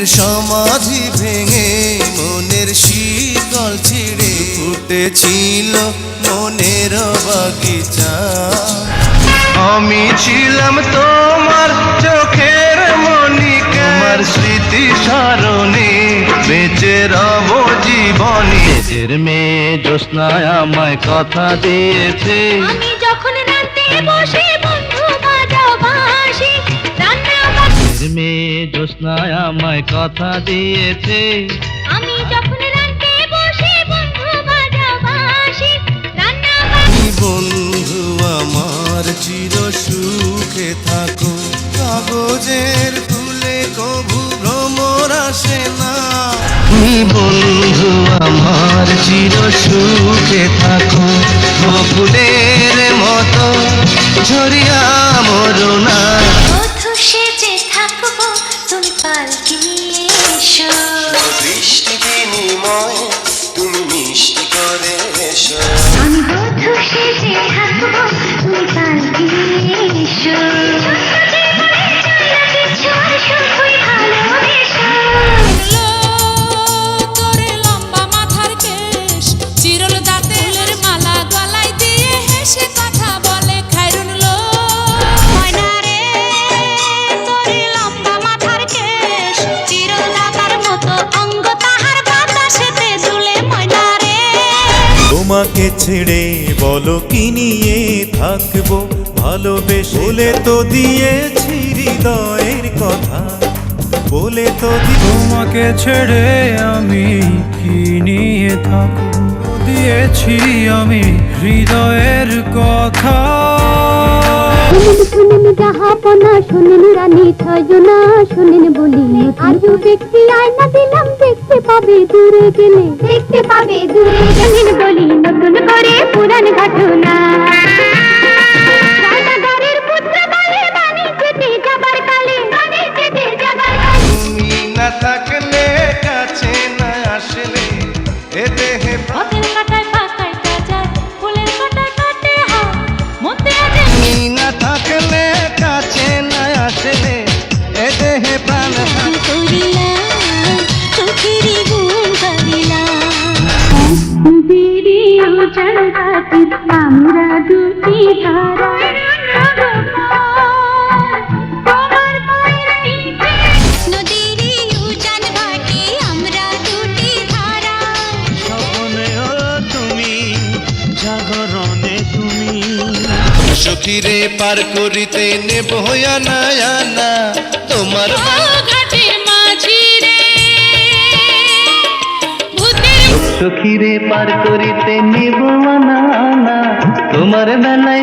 প্রেমের সমাধি ভেঙে মনের শীতল ছিঁড়ে উঠেছিল মনের বাগিচা। আমি ছিলাম তোমার চোখের মনিকা আমার স্মৃতি স্মরণে বেঁচে রব জীবনী। মেয়ে জ্যোৎস্নায় আমায় কথা দিয়েছে। জ্যোৎস্নায় আমায় কথা দিয়েছে। আমি যখন রাতে বসে বন্ধু বাজাও বাঁশি রান্না বন্ধু আমার চির সুখে থাকো। কাগজের ফুলে কবু ভ্রমর আসে না। বন্ধু আমার চির সুখে থাকো। ফুলের মতো ঝরিয়া মরো না। পালকি এসো বৃষ্টি বিনিময় তুমি মিষ্টি করে এসো। আমি বধূ সেজে থাকব তুমি পালকি এসো তোরে তোমাকে ছেড়ে বলো কি নিয়ে থাকব? ভালোবেসে বলে তো দিয়েছি হৃদয়ের কথা। বলে তো তোমাকে ছেড়ে আমি কি নিয়ে থাকব? দিয়েছি আমি হৃদয়ের কথা। শুনেন শুনেন জাহাপনা শুনেন রানী ছয়জনা শুনেন বলি আজও ব্যক্তি আয়না পাবে দূরে গেলে। দেখতে পাবে দূরে শুনেন বলি নতুন করে পুরান ঘটনা। থাকলে কাছে না আসলে এ দেহে পথের কাটায় পাতায় যায় ফুলের কাটায় কাটে মধ্যে আছে। না থাকলে কাছে না আসলে এ দেহে বেরিয়ে আমরা দুটি ধারা সখীরে পার করিতে নেব আনা আনা তোমার সখীরে পার করিতে নিব না না। তোমার বেলায়